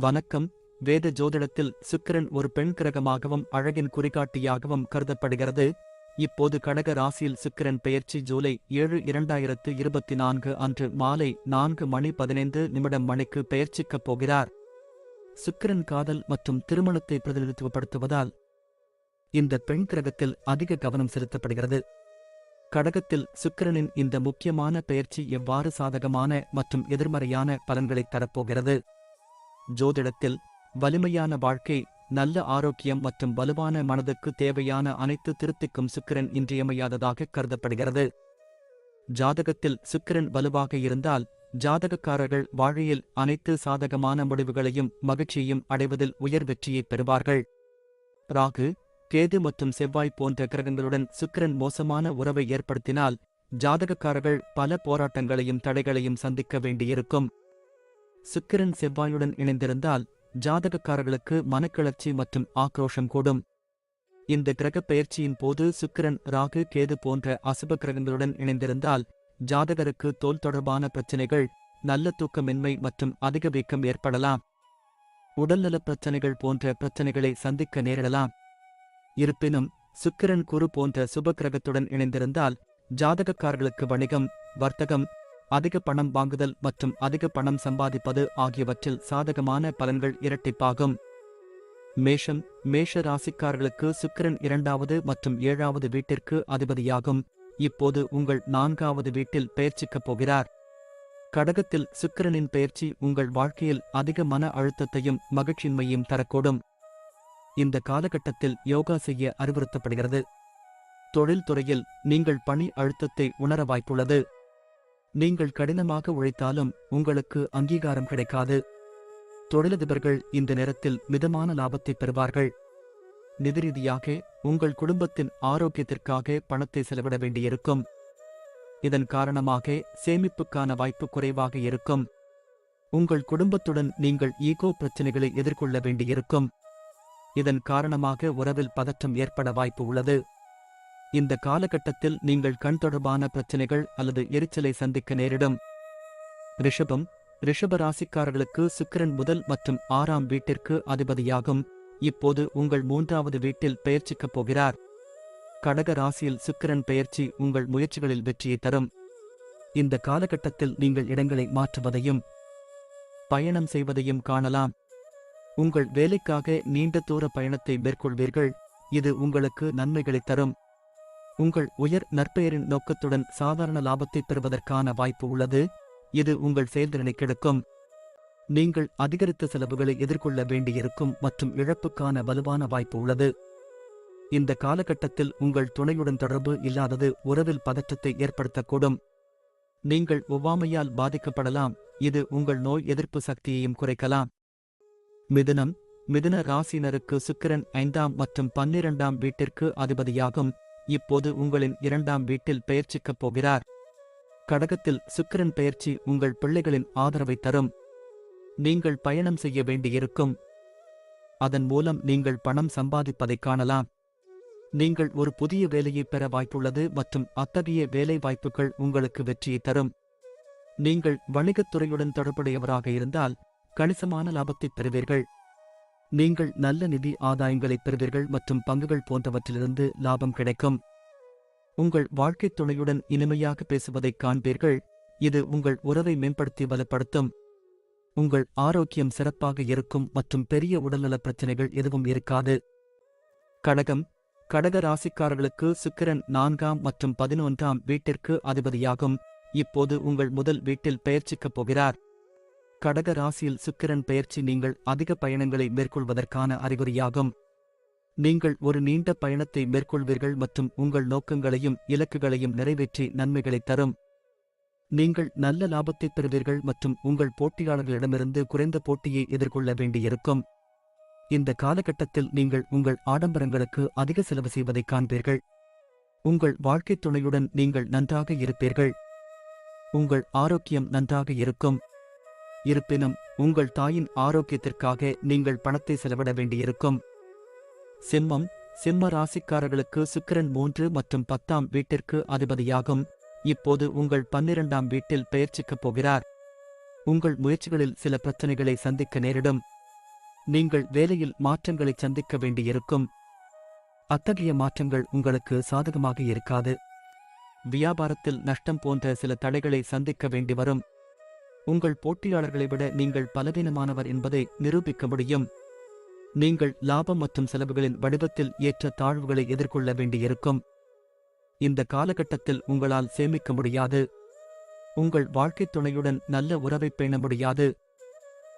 வணக்கம். வேத ஜோதிடத்தில் சுக்கிரன் ஒரு பெண் கிரகமாகவும் அழகின் குறிகாட்டியாகவும் கருதப்படுகிறது. இப்போது கடக ராசியில் சுக்கிரன் பெயர்ச்சி ஜூலை ஏழு இரண்டாயிரத்து இருபத்தி நான்கு அன்று மாலை நான்கு மணி பதினைந்து நிமிடம் மணிக்கு பெயர்ச்சிக்கப் போகிறார். சுக்கிரன் காதல் மற்றும் திருமணத்தை பிரதிநிதித்துவப்படுத்துவதால் இந்த பெண் கிரகத்தில் அதிக கவனம் செலுத்தப்படுகிறது. கடகத்தில் சுக்கிரனின் இந்த முக்கியமான பெயர்ச்சி எவ்வாறு சாதகமான மற்றும் எதிர்மறையான பலன்களைத் தரப்போகிறது? ஜோதிடத்தில் வலிமையான வாழ்க்கை நல்ல ஆரோக்கியம் மற்றும் வலுவான மனதுக்கு தேவையான அனைத்து திருத்திக்கும் சுக்கிரன் இன்றியமையாததாக கருதப்படுகிறது. ஜாதகத்தில் சுக்கிரன் வலுவாக இருந்தால் ஜாதகக்காரர்கள் வாழையில் அனைத்து சாதகமான முடிவுகளையும் மகிழ்ச்சியையும் அடைவதில் உயர் வெற்றியைப் பெறுவார்கள். ராகு கேது மற்றும் செவ்வாய் போன்ற கிரகங்களுடன் சுக்கிரன் மோசமான உறவை ஏற்படுத்தினால் ஜாதகக்காரர்கள் பல போராட்டங்களையும் தடைகளையும் சந்திக்க வேண்டியிருக்கும். சுக்கிரன் செவ்வாயுடன் இணைந்திருந்தால் ஜாதகக்காரர்களுக்கு மனக்கிளர்ச்சி மற்றும் ஆக்ரோஷம் கூடும். இந்த கிரகப் பெயர்ச்சியின் போது சுக்கிரன் ராகு கேது போன்ற அசுப கிரகங்களுடன் இணைந்திருந்தால் ஜாதகருக்கு தோல் தொடர்பான பிரச்சினைகள் நல்ல தூக்கமின்மை மற்றும் அதிக வீக்கம் ஏற்படலாம். உடல்நலப் பிரச்சனைகள் போன்ற பிரச்சனைகளை சந்திக்க நேரிடலாம். இருப்பினும் சுக்கிரன் குரு போன்ற சுப கிரகத்துடன் இணைந்திருந்தால் ஜாதகக்காரர்களுக்கு வணிகம் வர்த்தகம் அதிக பணம் வாங்குதல் மற்றும் அதிக பணம் சம்பாதிப்பது ஆகியவற்றில் சாதகமான பலன்கள் இரட்டிப்பாகும். மேஷம் மேஷ ராசிக்காரர்களுக்கு சுக்கிரன் இரண்டாவது மற்றும் ஏழாவது வீட்டிற்கு அதிபதியாகும். இப்போது உங்கள் நான்காவது வீட்டில் பெயர்ச்சிக்கப் போகிறார். கடகத்தில் சுக்கிரனின் பெயர்ச்சி உங்கள் வாழ்க்கையில் அதிக மன அழுத்தத்தையும் மகிழ்ச்சியின்மையும் தரக்கூடும். இந்த காலகட்டத்தில் யோகா செய்ய அறிவுறுத்தப்படுகிறது. தொழில்துறையில் நீங்கள் பணி அழுத்தத்தை உணர வாய்ப்புள்ளது. நீங்கள் கடினமாக உழைத்தாலும் உங்களுக்கு அங்கீகாரம் கிடைக்காது. தொழிலதிபர்கள் இந்த நேரத்தில் மிதமான லாபத்தை பெறுவார்கள். நிதி ரீதியாக உங்கள் குடும்பத்தின் ஆரோக்கியத்திற்காக பணத்தை செலவிட வேண்டியிருக்கும். இதன் காரணமாக சேமிப்புக்கான வாய்ப்பு குறைவாக இருக்கும். உங்கள் குடும்பத்துடன் நீங்கள் ஈகோ பிரச்சினைகளை எதிர்கொள்ள வேண்டியிருக்கும். இதன் காரணமாக உறவில் பதற்றம் ஏற்பட வாய்ப்பு உள்ளது. இந்த காலகட்டத்தில் நீங்கள் கண் தொடர்பான பிரச்சினைகள் அல்லது எரிச்சலை சந்திக்க நேரிடும். ரிஷபம் ரிஷப ராசிக்காரர்களுக்கு சுக்கிரன் முதல் மற்றும் ஆறாம் வீட்டிற்கு அதிபதியாகும். இப்போது உங்கள் மூன்றாவது வீட்டில் பெயர்ச்சிக்கப் போகிறார். கடக ராசியில் சுக்கிரன் பெயர்ச்சி உங்கள் முயற்சிகளில் வெற்றியை தரும். இந்த காலகட்டத்தில் நீங்கள் இடங்களை மாற்றுவதையும் பயணம் செய்வதையும் காணலாம். உங்கள் வேலைக்காக நீண்ட தூர பயணத்தை மேற்கொள்வீர்கள். இது உங்களுக்கு நன்மைகளைத் தரும். உங்கள் உயர் நற்பெயரின் நோக்கத்துடன் சாதாரண லாபத்தை பெறுவதற்கான வாய்ப்பு உள்ளது. இது உங்கள் செயல்திறனை கெடுக்கும். நீங்கள் அதிகரித்த செலவுகளை எதிர்கொள்ள வேண்டியிருக்கும் மற்றும் இழப்புக்கான வலுவான வாய்ப்பு உள்ளது. இந்த காலகட்டத்தில் உங்கள் துணையுடன் தொடர்பு இல்லாதது உறவில் பதற்றத்தை ஏற்படுத்தக்கூடும். நீங்கள் ஒவ்வாமையால் பாதிக்கப்படலாம். இது உங்கள் நோய் எதிர்ப்பு சக்தியையும் குறைக்கலாம். மிதுனம் மிதுன ராசினருக்கு சுக்கிரன் ஐந்தாம் மற்றும் பன்னிரண்டாம் வீட்டிற்கு அதிபதியாகும். இப்போது உங்களின் இரண்டாம் வீட்டில் பெயர்ச்சிக்கப் போகிறார். கடகத்தில் சுக்கிரன் பெயர்ச்சி உங்கள் பிள்ளைகளின் ஆதரவை தரும். நீங்கள் பயணம் செய்ய வேண்டியிருக்கும். அதன் மூலம் நீங்கள் பணம் சம்பாதிப்பதைக் காணலாம். நீங்கள் ஒரு புதிய வேலையை பெற வாய்ப்புள்ளது மற்றும் அத்தகைய வேலை வாய்ப்புகள் உங்களுக்கு வெற்றியை தரும். நீங்கள் வணிகத் துறையுடன் தொடர்புடையவராக இருந்தால் கணிசமான லாபத்தை பெறுவீர்கள். நீங்கள் நல்ல நிதி ஆதாயங்களைப் பெறுவீர்கள் மற்றும் பங்குகள் போன்றவற்றிலிருந்து லாபம் கிடைக்கும். உங்கள் வாழ்க்கைத் துணையுடன் இனிமையாக பேசுவதைக் காண்பீர்கள். இது உங்கள் உறவை மேம்படுத்தி பலப்படுத்தும் உங்கள் ஆரோக்கியம் சிறப்பாக இருக்கும் மற்றும் பெரிய உடல்நலப் பிரச்சினைகள் எதுவும் இருக்காது. கடகம். கடக ராசிக்காரர்களுக்கு சுக்கிரன் நான்காம் மற்றும் பதினொன்றாம் வீட்டிற்கு அதிபதியாகும். இப்போது உங்கள் முதல் வீட்டில் பெயர்ச்சிக்கப் போகிறார். கடக ராசியில் சுக்கிரன் பெயர்ச்சி நீங்கள் அதிக பயணங்களை மேற்கொள்வதற்கான அறிகுறியாகும். நீங்கள் ஒரு நீண்ட பயணத்தை மேற்கொள்வீர்கள் மற்றும் உங்கள் நோக்கங்களையும் இலக்குகளையும் நிறைவேற்றி நன்மைகளைத் தரும். நீங்கள் நல்ல லாபத்தைப் பெறுவீர்கள் மற்றும் உங்கள் போட்டியாளர்களிடமிருந்து குறைந்த போட்டியை எதிர்கொள்ள வேண்டியிருக்கும். இந்த காலகட்டத்தில் நீங்கள் உங்கள் ஆடம்பரங்களுக்கு அதிக செலவு செய்வதைக் காண்பீர்கள். உங்கள் வாழ்க்கைத் துணையுடன் நீங்கள் நன்றாக இருப்பீர்கள். உங்கள் ஆரோக்கியம் நன்றாக இருக்கும். இருப்பினும் உங்கள் தாயின் ஆரோக்கியத்திற்காக நீங்கள் பணத்தை செலவிட வேண்டியிருக்கும். சிம்மம் சிம்ம ராசிக்காரர்களுக்கு சுக்கிரன் மூன்று மற்றும் பத்தாம் வீட்டிற்கு அதிபதியாகும். இப்போது உங்கள் பன்னிரண்டாம் வீட்டில் பெயர்ச்சிக்கப் போகிறார். உங்கள் முயற்சிகளில் சில பிரச்சனைகளை சந்திக்க நேரிடும். நீங்கள் வேலையில் மாற்றங்களை சந்திக்க வேண்டியிருக்கும். அத்தகைய மாற்றங்கள் உங்களுக்கு சாதகமாக இருக்காது. வியாபாரத்தில் நஷ்டம் போன்ற சில தடைகளை சந்திக்க வேண்டி வரும் உங்கள் போட்டியாளர்களை விட நீங்கள் பலவீனமானவர் என்பதை நிரூபிக்க முடியும். நீங்கள் லாபம் மற்றும் செலவுகளின் வடிவத்தில் ஏற்ற தாழ்வுகளை எதிர்கொள்ள வேண்டியிருக்கும். இந்த காலகட்டத்தில் உங்களால் சேமிக்க முடியாது. உங்கள் வாழ்க்கைத் துணையுடன் நல்ல உறவை பேண முடியாது.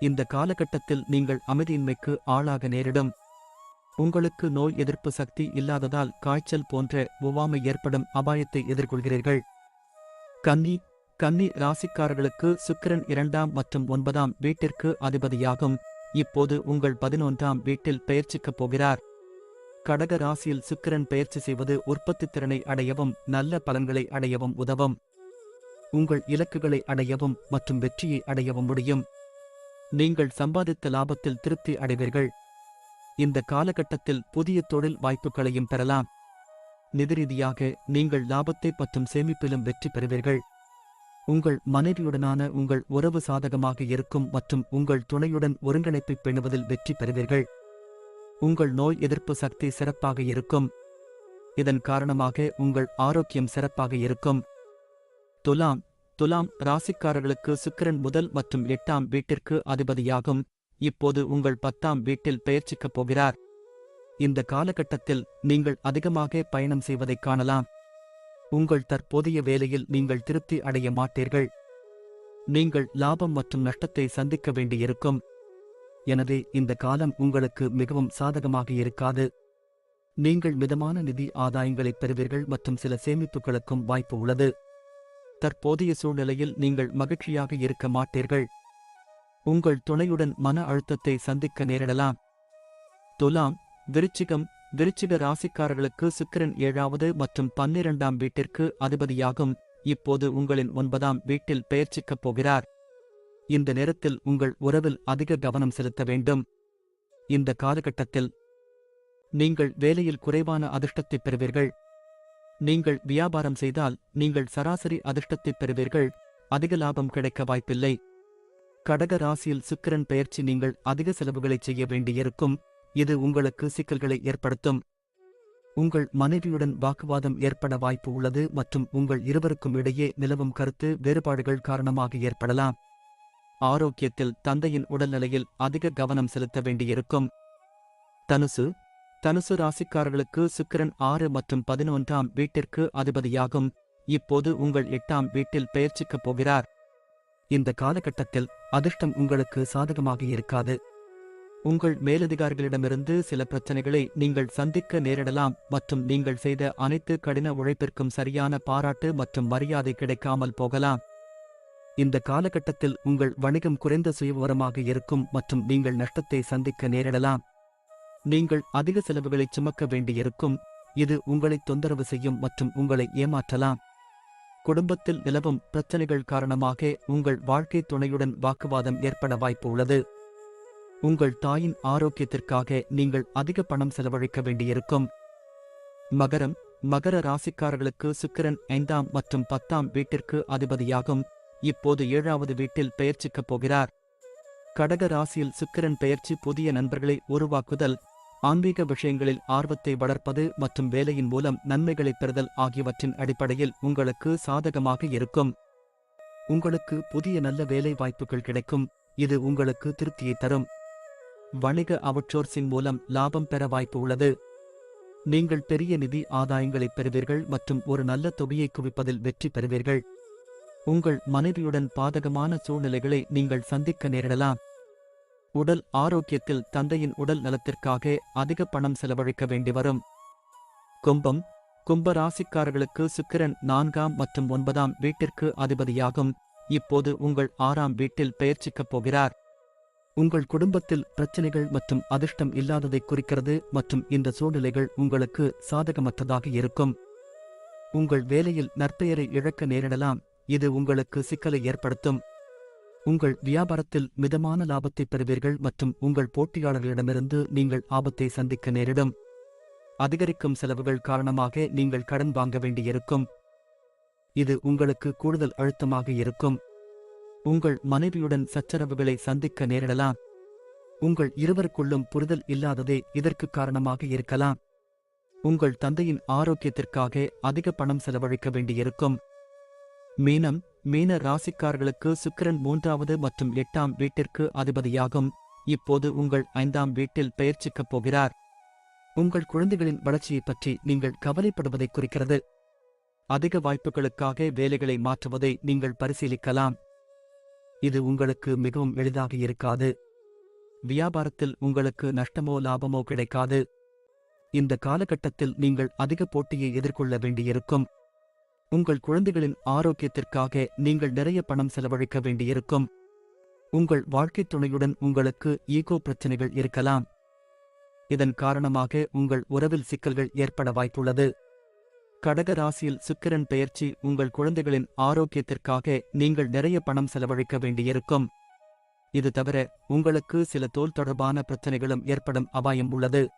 இந்த காலகட்டத்தில் நீங்கள் அமைதியின்மைக்கு ஆளாக நேரிடும். உங்களுக்கு நோய் எதிர்ப்பு சக்தி இல்லாததால் காய்ச்சல் போன்ற ஒவ்வாமை ஏற்படும் அபாயத்தை எதிர்கொள்கிறீர்கள். கன்னி கன்னி ராசிக்காரர்களுக்கு சுக்கிரன் இரண்டாம் மற்றும் ஒன்பதாம் வீட்டிற்கு அதிபதியாகும். இப்போது உங்கள் பதினொன்றாம் வீட்டில் பெயர்ச்சிக்கப் போகிறார். கடக ராசியில் சுக்கிரன் பெயர்ச்சி செய்வது உற்பத்தி திறனை அடையவும் நல்ல பலன்களை அடையவும் உதவும். உங்கள் இலக்குகளை அடையவும் மற்றும் வெற்றியை அடையவும் முடியும். நீங்கள் சம்பாதித்த லாபத்தில் திருப்தி அடைவீர்கள். இந்த காலகட்டத்தில் புதிய தொழில் வாய்ப்புகளையும் பெறலாம். நிதி ரீதியாக நீங்கள் லாபத்தை மற்றும் சேமிப்பிலும் வெற்றி பெறுவீர்கள். உங்கள் மனைவியுடனான உங்கள் உறவு சாதகமாக இருக்கும் மற்றும் உங்கள் துணையுடன் ஒருங்கிணைப்பை பெணுவதில் வெற்றி பெறுவீர்கள். உங்கள் நோய் எதிர்ப்பு சக்தி சிறப்பாக இருக்கும். இதன் காரணமாக உங்கள் ஆரோக்கியம் சிறப்பாக இருக்கும். துலாம் துலாம் ராசிக்காரர்களுக்கு சுக்கிரன் முதல் மற்றும் எட்டாம் வீட்டிற்கு அதிபதியாகும். இப்போது உங்கள் பத்தாம் வீட்டில் பெயர்ச்சிக்கப் போகிறார். இந்த காலகட்டத்தில் நீங்கள் அதிகமாக பயணம் செய்வதைக் காணலாம். உங்கள் தற்போதைய வேலையில் நீங்கள் திருப்தி அடைய மாட்டீர்கள். நீங்கள் லாபம் மற்றும் நஷ்டத்தை சந்திக்க வேண்டியிருக்கும். எனவே இந்த காலம் உங்களுக்கு மிகவும் சாதகமாக இருக்காது. நீங்கள் மிதமான நிதி ஆதாயங்களைப் பெறுவீர்கள் மற்றும் சில சேமிப்புகளுக்கும் வாய்ப்பு உள்ளது. தற்போதைய சூழ்நிலையில் நீங்கள் மகிழ்ச்சியாக இருக்க மாட்டீர்கள். உங்கள் துணையுடன் மன அழுத்தத்தை சந்திக்க நேரிடலாம். துலாம் விருச்சிகம் விருச்சிக ராசிக்காரர்களுக்கு சுக்கிரன் ஏழாவது மற்றும் பன்னிரண்டாம் வீட்டிற்கு அதிபதியாகும். இப்போது உங்களின் ஒன்பதாம் வீட்டில் பெயர்ச்சிக்கப் போகிறார். இந்த நேரத்தில் உங்கள் உறவில் அதிக கவனம் செலுத்த வேண்டும். இந்த காலகட்டத்தில் நீங்கள் வேலையில் குறைவான அதிர்ஷ்டத்தைப் பெறுவீர்கள். நீங்கள் வியாபாரம் செய்தால் நீங்கள் சராசரி அதிர்ஷ்டத்தைப் பெறுவீர்கள். அதிக லாபம் கிடைக்க வாய்ப்பில்லை. கடக ராசியில் சுக்கிரன் பெயர்ச்சி நீங்கள் அதிக செலவுகளை செய்ய வேண்டியிருக்கும். இது உங்களுக்கு சிக்கல்களை ஏற்படுத்தும். உங்கள் மனைவியுடன் வாக்குவாதம் ஏற்பட வாய்ப்பு உள்ளது மற்றும் உங்கள் இருவருக்கும் இடையே நிலவும் கருத்து வேறுபாடுகள் காரணமாக ஏற்படலாம். ஆரோக்கியத்தில் தந்தையின் உடல்நிலையில் அதிக கவனம் செலுத்த வேண்டியிருக்கும். தனுசு. தனுசு ராசிக்காரர்களுக்கு சுக்கிரன் ஆறு மற்றும் பதினொன்றாம் வீட்டிற்கு அதிபதியாகும். இப்போது உங்கள் எட்டாம் வீட்டில் பெயர்ச்சிக்கப் போகிறார். இந்த காலகட்டத்தில் அதிர்ஷ்டம் உங்களுக்கு சாதகமாக இருக்காது. உங்கள் மேலதிகாரிகளிடமிருந்து சில பிரச்சனைகளை நீங்கள் சந்திக்க நேரிடலாம் மற்றும் நீங்கள் செய்த அனைத்து கடின உழைப்பிற்கும் சரியான பாராட்டு மற்றும் மரியாதை கிடைக்காமல் போகலாம். இந்த காலகட்டத்தில் உங்கள் வணிகம் குறைந்த சுயவிவரமாக இருக்கும் மற்றும் நீங்கள் நஷ்டத்தை சந்திக்க நேரிடலாம். நீங்கள் அதிக செலவுகளை சுமக்க வேண்டியிருக்கும். இது உங்களை தொந்தரவு செய்யும் மற்றும் உங்களை ஏமாற்றலாம். குடும்பத்தில் நிலவும் பிரச்சனைகள் காரணமாக உங்கள் வாழ்க்கை துணையுடன் வாக்குவாதம் ஏற்பட வாய்ப்பு உள்ளது. உங்கள் தாயின் ஆரோக்கியத்திற்காக நீங்கள் அதிக பணம் செலவழிக்க வேண்டியிருக்கும். மகரம் மகர ராசிக்காரர்களுக்கு சுக்கிரன் ஐந்தாம் மற்றும் பத்தாம் வீட்டிற்கு அதிபதியாகும். இப்போது ஏழாவது வீட்டில் பெயர்ச்சிக்கப் போகிறார். கடக ராசியில் சுக்கிரன் பெயர்ச்சி புதிய நண்பர்களை உருவாக்குதல் ஆன்மீக விஷயங்களில் ஆர்வத்தை வளர்ப்பது மற்றும் வேலையின் மூலம் நன்மைகளை பெறுதல் ஆகியவற்றின் அடிப்படையில் உங்களுக்கு சாதகமாக இருக்கும். உங்களுக்கு புதிய நல்ல வேலை வாய்ப்புகள் கிடைக்கும். இது உங்களுக்கு திருப்தியை தரும். வணிக அவுட்சோர்சிங் மூலம் லாபம் பெற வாய்ப்பு உள்ளது. நீங்கள் பெரிய நிதி ஆதாயங்களைப் பெறுவீர்கள் மற்றும் ஒரு நல்ல தொகையை குவிப்பதில் வெற்றி பெறுவீர்கள். உங்கள் மனைவியுடன் பாதகமான சூழ்நிலைகளை நீங்கள் சந்திக்க நேரிடலாம். உடல் ஆரோக்கியத்தில் தந்தையின் உடல் நலத்திற்காக அதிக பணம் செலவழிக்க வேண்டி வரும். கும்பம் கும்ப ராசிக்காரர்களுக்கு சுக்கிரன் நான்காம் மற்றும் ஒன்பதாம் வீட்டிற்கு அதிபதியாகும். இப்போது உங்கள் ஆறாம் வீட்டில் பெயர்ச்சிக்கப் போகிறார். உங்கள் குடும்பத்தில் பிரச்சனைகள் மற்றும் அதிர்ஷ்டம் இல்லாததை குறிக்கிறது மற்றும் இந்த சூழ்நிலைகள் உங்களுக்கு சாதகமற்றதாக இருக்கும். உங்கள் வேலையில் நற்பெயரை இழக்க நேரிடலாம். இது உங்களுக்கு சிக்கலை ஏற்படுத்தும். உங்கள் வியாபாரத்தில் மிதமான லாபத்தை பெறுவீர்கள் மற்றும் உங்கள் போட்டியாளர்களிடமிருந்து நீங்கள் ஆபத்தை சந்திக்க நேரிடும். அதிகரிக்கும் செலவுகள் காரணமாக நீங்கள் கடன் வாங்க வேண்டியிருக்கும். இது உங்களுக்கு கூடுதல் அழுத்தமாக இருக்கும். உங்கள் மனைவியுடன் சச்சரவுகளை சந்திக்க நேரிடலாம். உங்கள் இருவருக்குள்ளும் புரிதல் இல்லாததே இதற்கு காரணமாக இருக்கலாம். உங்கள் தந்தையின் ஆரோக்கியத்திற்காக அதிக பணம் செலவழிக்க வேண்டியிருக்கும். மீனம் மீன ராசிக்காரர்களுக்கு சுக்கிரன் மூன்றாவது மற்றும் எட்டாம் வீட்டிற்கு அதிபதியாகும். இப்போது உங்கள் ஐந்தாம் வீட்டில் பெயர்ச்சிக்கப் போகிறார். உங்கள் குழந்தைகளின் வளர்ச்சியைப் பற்றி நீங்கள் கவலைப்படுவதை குறிக்கிறது. அதிக வாய்ப்புகளுக்காக வேலைகளை மாற்றுவதை நீங்கள் பரிசீலிக்கலாம். இது உங்களுக்கு மிகவும் எளிதாக இருக்காது. வியாபாரத்தில் உங்களுக்கு நஷ்டமோ லாபமோ கிடைக்காது. இந்த காலகட்டத்தில் நீங்கள் அதிக போட்டியை எதிர்கொள்ள வேண்டியிருக்கும். உங்கள் குழந்தைகளின் ஆரோக்கியத்திற்காக நீங்கள் நிறைய பணம் செலவழிக்க வேண்டியிருக்கும். உங்கள் வாழ்க்கைத் துணையுடன் உங்களுக்கு ஈகோ பிரச்சனைகள் இருக்கலாம். இதன் காரணமாக உங்கள் உறவில் சிக்கல்கள் ஏற்பட வாய்ப்புள்ளது. கடக ராசியில் சுக்கிரன் பெயர்ச்சி உங்கள் குழந்தைகளின் ஆரோக்கியத்திற்காக நீங்கள் நிறைய பணம் செலவழிக்க வேண்டியிருக்கும். இது தவிர உங்களுக்கு சில தோல் தொடர்பான பிரச்சனைகளும் ஏற்படும் அபாயம் உள்ளது.